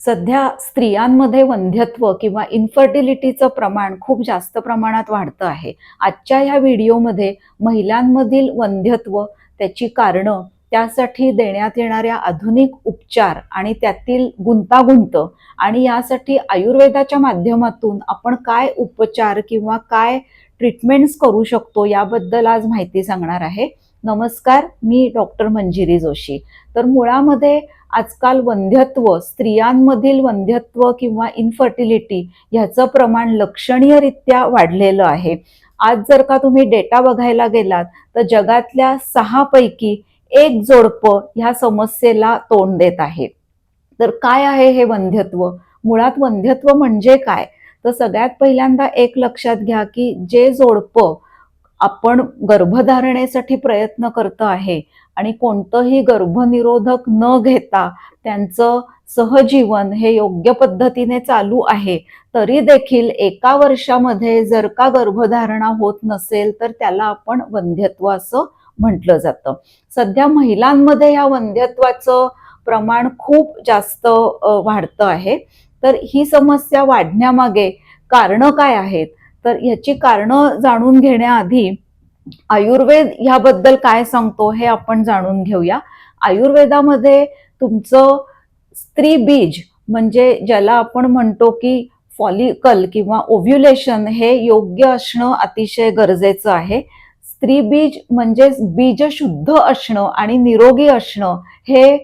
सध्या स्त्रियांमध्ये वंध्यत्व किंवा इन्फर्टिलिटीचं प्रमाण खूप जास्त प्रमाणात वाढतं आहे. आजच्या ह्या व्हिडिओमध्ये महिलांमधील वंध्यत्व त्याची कारणं त्यासाठी देण्यात येणाऱ्या आधुनिक उपचार आणि त्यातील गुंतागुंत आणि यासाठी आयुर्वेदाच्या माध्यमातून आपण काय उपचार किंवा काय ट्रीटमेंट्स करू शकतो याबद्दल आज माहिती सांगणार आहे. नमस्कार मी डॉक्टर मंजिरी जोशी. तर मुळामध्ये आजकाल वंध्यत्व स्त्रियांमधील वंध्यत्व किंवा इन्फर्टिलिटी ह्याचं प्रमाण लक्षणीयरित्या वाढलेलं आहे. आज जर का तुम्ही डेटा बघायला गेलात तर जगातल्या सहा पैकी एक जोडपं ह्या समस्येला तोंड देत आहे तर काय आहे हे वंध्यत्व? मुळात वंध्यत्व म्हणजे काय? तर सगळ्यात पहिल्यांदा एक लक्षात घ्या की जे जोडपं आपण गर्भधारणेसाठी प्रयत्न करतो आहे आणि कोणतंही गर्भनिरोधक न घेता त्यांचं सहजीवन हे योग्य पद्धतीने चालू आहे तरी देखील एका वर्षामध्ये जर का गर्भधारणा होत नसेल तर त्याला आपण वंध्यत्व असं म्हटलं जातं. सध्या महिलांमध्ये या वंध्यत्वाचं प्रमाण खूप जास्त वाढतं आहे. तर ही समस्या वाढण्यामागे कारणं काय आहेत? तर ह्याची कारणं जाणून घेण्याआधी आयुर्वेद ह्याबद्दल काय सांगतो हे आपण जाणून घेऊया. आयुर्वेदामध्ये तुमचं स्त्री बीज म्हणजे ज्याला आपण म्हणतो की फॉलिकल किंवा ओव्ह्युलेशन हे योग्य असणं अतिशय गरजेचं आहे. स्त्री बीज म्हणजे बीज शुद्ध असणं आणि निरोगी असणं हे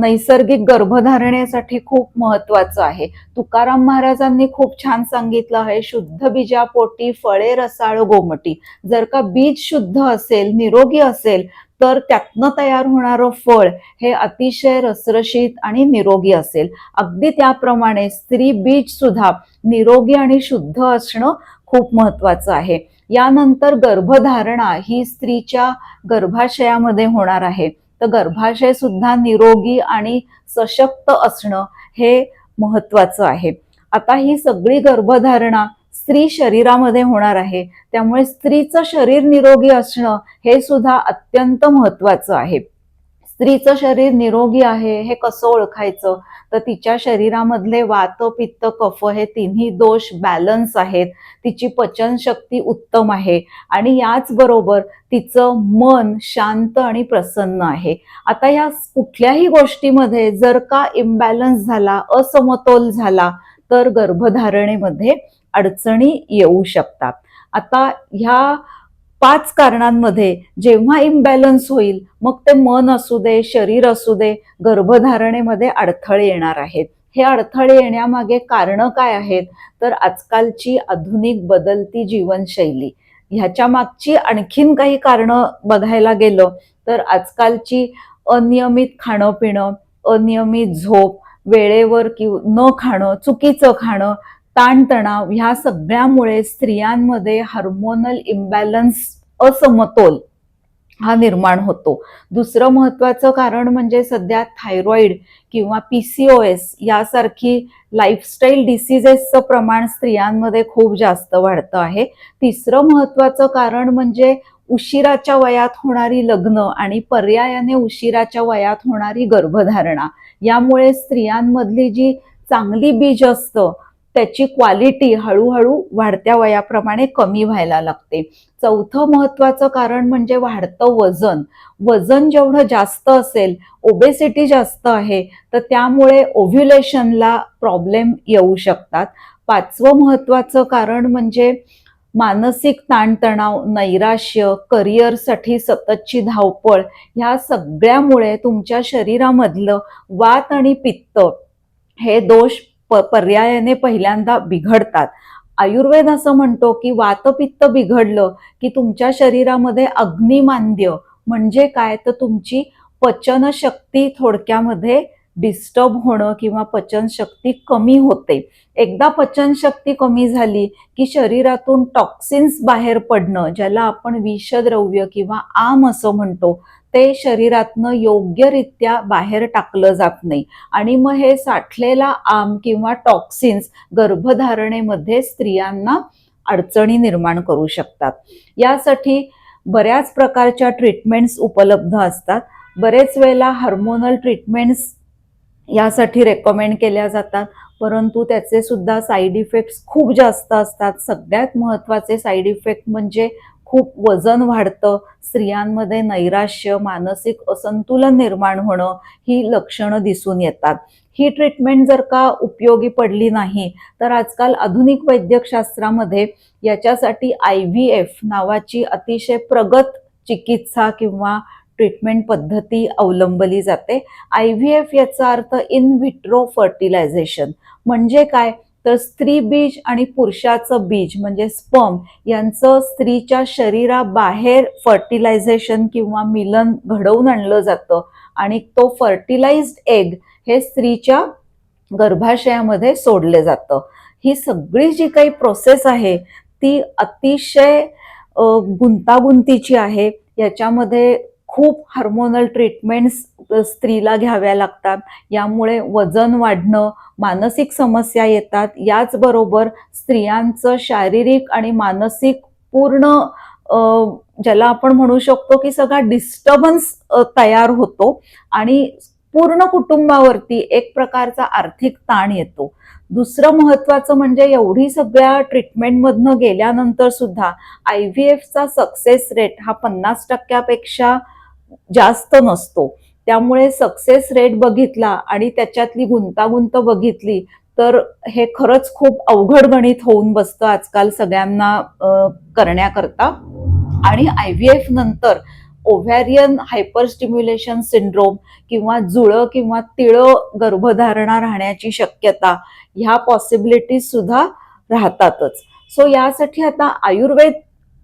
नैसर्गिक गर्भधारणेसाठी खूप महत्वाचं आहे. तुकाराम महाराजांनी खूप छान सांगितलं आहे शुद्ध बीजापोटी फळे रसाळ गोमटी. जर का बीज शुद्ध असेल निरोगी असेल तर त्यातनं तयार होणारं फळ हे अतिशय रसरशीत आणि निरोगी असेल. अगदी त्याप्रमाणे स्त्री बीज सुद्धा निरोगी आणि शुद्ध असणं खूप महत्वाचं आहे. यानंतर गर्भधारणा ही स्त्रीच्या गर्भाशयामध्ये होणार आहे. तर गर्भाशय सुद्धा निरोगी आणि सशक्त असणं हे महत्वाचं आहे. आता ही सगळी गर्भधारणा स्त्री शरीरामध्ये होणार आहे. त्यामुळे स्त्रीचं शरीर निरोगी असणं हे सुद्धा अत्यंत महत्वाचं आहे. स्त्रीचं शरीर निरोगी आहे हे कसं ओळखायचं? तर तिच्या शरीरामधले वात पित्त कफ हे तिन्ही दोष बॅलन्स आहेत. तिची पचनशक्ती उत्तम आहे. आणि याचबरोबर तिचं मन शांत आणि प्रसन्न आहे. आता या कुठल्याही गोष्टीमध्ये जर का इम्बॅलन्स झाला असमतोल झाला तर गर्भधारणेमध्ये अडचणी येऊ शकतात. आता ह्या पाच कारणांमध्ये जेव्हा इम्बॅलन्स होईल मग ते मन असू दे शरीर असू दे गर्भधारणेमध्ये अडथळे येणार आहेत. हे अडथळे येण्यामागे कारणं काय आहेत? तर आजकालची आधुनिक बदलती जीवनशैली. ह्याच्या मागची आणखीन काही कारणं बघायला गेलं तर आजकालची अनियमित खाणं पिणं अनियमित झोप वेळेवर किंवा न खाणं चुकीचं खाणं ताणतणाव ह्या सगळ्यामुळे स्त्रियांमध्ये हार्मोनल इम्बॅलन्स असमतोल हा निर्माण होतो. दुसरं महत्वाचं कारण म्हणजे सध्या थायरॉईड किंवा पी सी ओ एस यासारखी लाईफस्टाईल डिसिजेसचं प्रमाण स्त्रियांमध्ये खूप जास्त वाढतं आहे. तिसरं महत्वाचं कारण म्हणजे उशिराच्या वयात होणारी लग्न आणि पर्यायाने उशिराच्या वयात होणारी गर्भधारणा. यामुळे स्त्रियांमधली जी चांगली बीज असतं त्याची क्वालिटी हळूहळू वाढत्या वयाप्रमाणे कमी व्हायला लागते. चौथं महत्वाचं कारण म्हणजे वाढतं वजन. वजन जेवढं जास्त असेल ओबेसिटी जास्त आहे तर त्यामुळे ओव्ह्युलेशनला प्रॉब्लेम येऊ शकतात. पाचवं महत्वाचं कारण म्हणजे मानसिक ताणतणाव नैराश्य करिअरसाठी सततची धावपळ ह्या सगळ्यामुळे तुमच्या शरीरामधलं वात आणि पित्त हे दोष प पर्यायाने पहिल्यांदा बिघडतात. आयुर्वेद असं म्हणतो की वातपित्त बिघडलं की तुमच्या शरीरामध्ये अग्निमांद्य म्हणजे काय? तर तुमची पचनशक्ती थोडक्यामध्ये डिस्टर्ब होणं किंवा पचनशक्ती कमी होते. एकदा पचनशक्ती कमी झाली की शरीरातून टॉक्सिन्स बाहेर पडणं ज्याला आपण विषद्रव्य किंवा आम असं म्हणतो ते शरीरातनं योग्यरित्या बाहेर टाकलं जात नाही. आणि मग हे साठलेला आम किंवा टॉक्सिन्स गर्भधारणेमध्ये स्त्रियांना अडचणी निर्माण करू शकतात. यासाठी बऱ्याच प्रकारच्या ट्रीटमेंट्स उपलब्ध असतात. बरेच वेळेला हार्मोनल ट्रीटमेंट्स यासाठी रेकमेंड केल्या जातात. परंतु त्याचे सुद्धा साईड इफेक्ट्स खूप जास्त असतात. सगळ्यात महत्त्वाचे साईड इफेक्ट म्हणजे खूप वजन वाढतं स्त्रियांमध्ये नैराश्य मानसिक असंतुलन निर्माण होणं ही लक्षणं दिसून येतात. ही ट्रीटमेंट जर का उपयोगी पडली नाही तर आजकाल आधुनिक वैद्यकशास्त्रामध्ये याच्यासाठी आय व्ही एफ नावाची अतिशय प्रगत चिकित्सा किंवा ट्रीटमेंट पद्धती अवलंबली जाते. आय व्ही एफ याचा अर्थ इन विट्रो फर्टिलायझेशन म्हणजे काय? तर स्त्री बीज आणि पुरुषाचं बीज म्हणजे स्पर्म यांचं स्त्रीच्या शरीराबाहेर फर्टिलायझेशन किंवा मिलन घडवून आणलं जातं. आणि तो फर्टिलाइज्ड एग हे स्त्रीच्या गर्भाशयामध्ये सोडले जातं. ही सगळी जी काही प्रोसेस आहे ती अतिशय गुंतागुंतीची आहे. याच्यामध्ये खूप हार्मोनल ट्रीटमेंट्स स्त्रीला घ्याव्या लागतात. यामुळे वजन वाढणं मानसिक समस्या येतात. याचबरोबर स्त्रियांचं शारीरिक आणि मानसिक पूर्ण ज्याला आपण म्हणू शकतो की सगळा डिस्टर्बन्स तयार होतो आणि पूर्ण कुटुंबावरती एक प्रकारचा आर्थिक ताण येतो. दुसरं महत्वाचं म्हणजे एवढी सगळ्या ट्रीटमेंटमधनं गेल्यानंतर सुद्धा आय व्ही एफचा सक्सेस रेट हा पन्नास टक्क्यापेक्षा जास्त नसतो. त्यामुळे सक्सेस रेट बघितला आणि त्याच्यातली गुंतागुंत बघितली तर हे खरंच खूप अवघड गणित होऊन बसतं आजकाल सगळ्यांना करण्याकरता. आणि आय व्ही एफ नंतर ओव्हॅरियन हायपर सिंड्रोम किंवा जुळं किंवा तिळं गर्भधारणा राहण्याची शक्यता ह्या पॉसिबिलिटीज सुद्धा राहतातच. सो यासाठी आता आयुर्वेद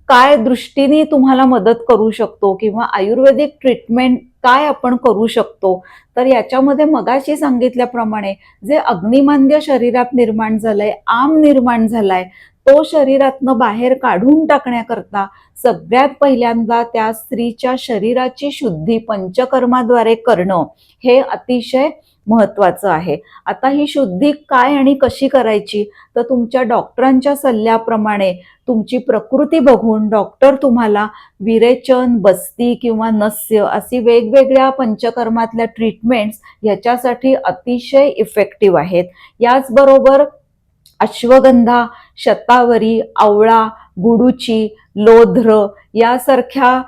काय दृष्टीने तुम्हाला मदत करू शकतो किंवा आयुर्वेदिक ट्रीटमेंट काय आपण करू शकतो? तर याच्यामध्ये मगाशी सांगितल्याप्रमाणे जे अग्निमांद्य शरीरात निर्माण झालंय आम निर्माण झालाय तो शरीरातनं बाहेर काढून टाकण्याकरता सगळ्यात पहिल्यांदा त्या स्त्रीच्या शरीराची शुद्धी पंचकर्माद्वारे करणं हे अतिशय महत्वाचं आहे. आता ही शुद्धी काय आणि कशी करायची? तर तुमच्या डॉक्टरांच्या सल्ल्याप्रमाणे तुमची प्रकृती बघून डॉक्टर तुम्हाला विरेचन बस्ती किंवा नस्य अशी वेगवेगळ्या पंचकर्मातल्या ट्रीटमेंट्स ह्याच्यासाठी अतिशय इफेक्टिव्ह आहेत. याचबरोबर अश्वगंधा शतावरी आवळा गुडूची लोध्र यासारख्या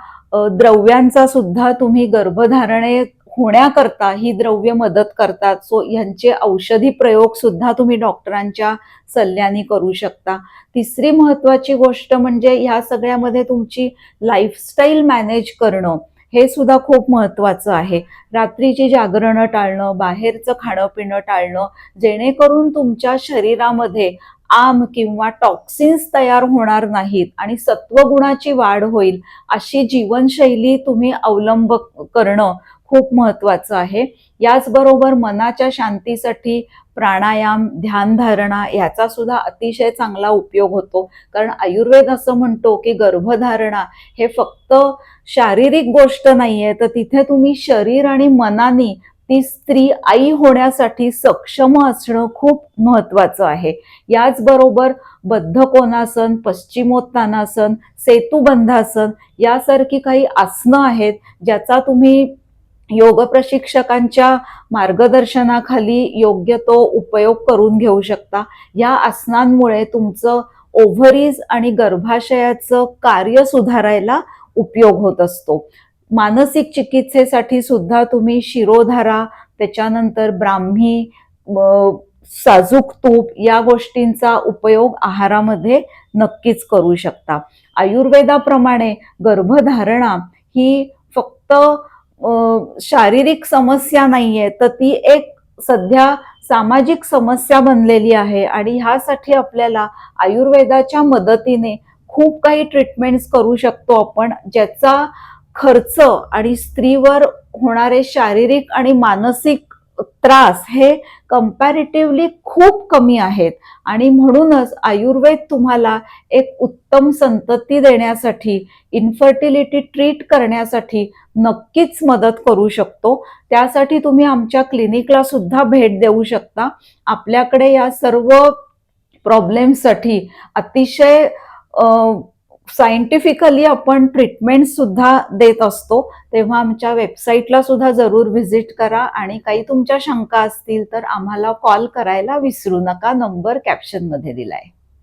द्रव्यांचा सुद्धा तुम्ही गर्भधारणे होण्याकरता ही द्रव्य मदत करतात. सो यांचे औषधी प्रयोग सुद्धा तुम्ही डॉक्टरांच्या सल्ल्याने करू शकता. तिसरी महत्वाची गोष्ट म्हणजे ह्या सगळ्यामध्ये तुमची लाईफस्टाईल मॅनेज करणं हे सुद्धा खूप महत्वाचं आहे. रात्रीची जागरणं टाळणं बाहेरचं खाणं पिणं टाळणं जेणेकरून तुमच्या शरीरामध्ये आम किंवा टॉक्सिन्स तयार होणार नाहीत आणि सत्वगुणाची वाढ होईल. अशी जीवनशैली तुम्ही अवलंब करणं खूप महत्वाचं आहे. याचबरोबर मनाच्या शांतीसाठी प्राणायाम ध्यानधारणा याचा सुद्धा अतिशय चांगला उपयोग होतो. कारण आयुर्वेद असं म्हणतो की गर्भधारणा हे फक्त शारीरिक गोष्ट नाहीये तर तिथे तुम्ही शरीर आणि मनाने ती स्त्री आई होण्यासाठी सक्षम असणं खूप महत्वाचं आहे. याचबरोबर बद्धकोनासन पश्चिमोत्तानासन सेतुबंधासन यासारखी काही आसनं आहेत ज्याचा तुम्ही योग प्रशिक्षकांच्या मार्गदर्शनाखाली योग्य तो उपयोग करून घेऊ शकता. या आसनांमुळे तुमचं ओव्हरीज आणि गर्भाशयाचं कार्य सुधारायला उपयोग होत असतो. मानसिक चिकित्सेसाठी सुद्धा तुम्ही शिरोधारा त्याच्यानंतर ब्राह्मी साजूक तूप या गोष्टींचा उपयोग आहारामध्ये नक्कीच करू शकता. आयुर्वेदाप्रमाणे गर्भधारणा ही फक्त शारीरिक समस्या नाहीये तर ती एक सध्या सामाजिक समस्या बनलेली आहे आणि ह्यासाठी आपल्याला आयुर्वेदाच्या मदतीने खूप काही ट्रीटमेंट्स करू शकतो आपण ज्याचा खर्च आणि स्त्रीवर होणारे शारीरिक आणि मानसिक त्रास हे कम्पॅरेटिव्हली खूप कमी आहेत. आणि म्हणूनच आयुर्वेद तुम्हाला एक उत्तम संतती देण्यासाठी इन्फर्टिलिटी ट्रीट करण्यासाठी नक्कीच मदत करू शकतो. त्यासाठी तुम्ही आमच्या क्लिनिकला सुद्धा भेट देऊ शकता. आपल्याकडे या सर्व प्रॉब्लेमसाठी अतिशय सायंटिफिकली आपण ट्रीटमेंट सुद्धा देत असतो. तेव्हा आमच्या वेबसाईटला सुद्धा जरूर व्हिजिट करा आणि काही तुमच्या शंका असतील तर आम्हाला कॉल करायला विसरू नका. नंबर कॅप्शनमध्ये दिलाय.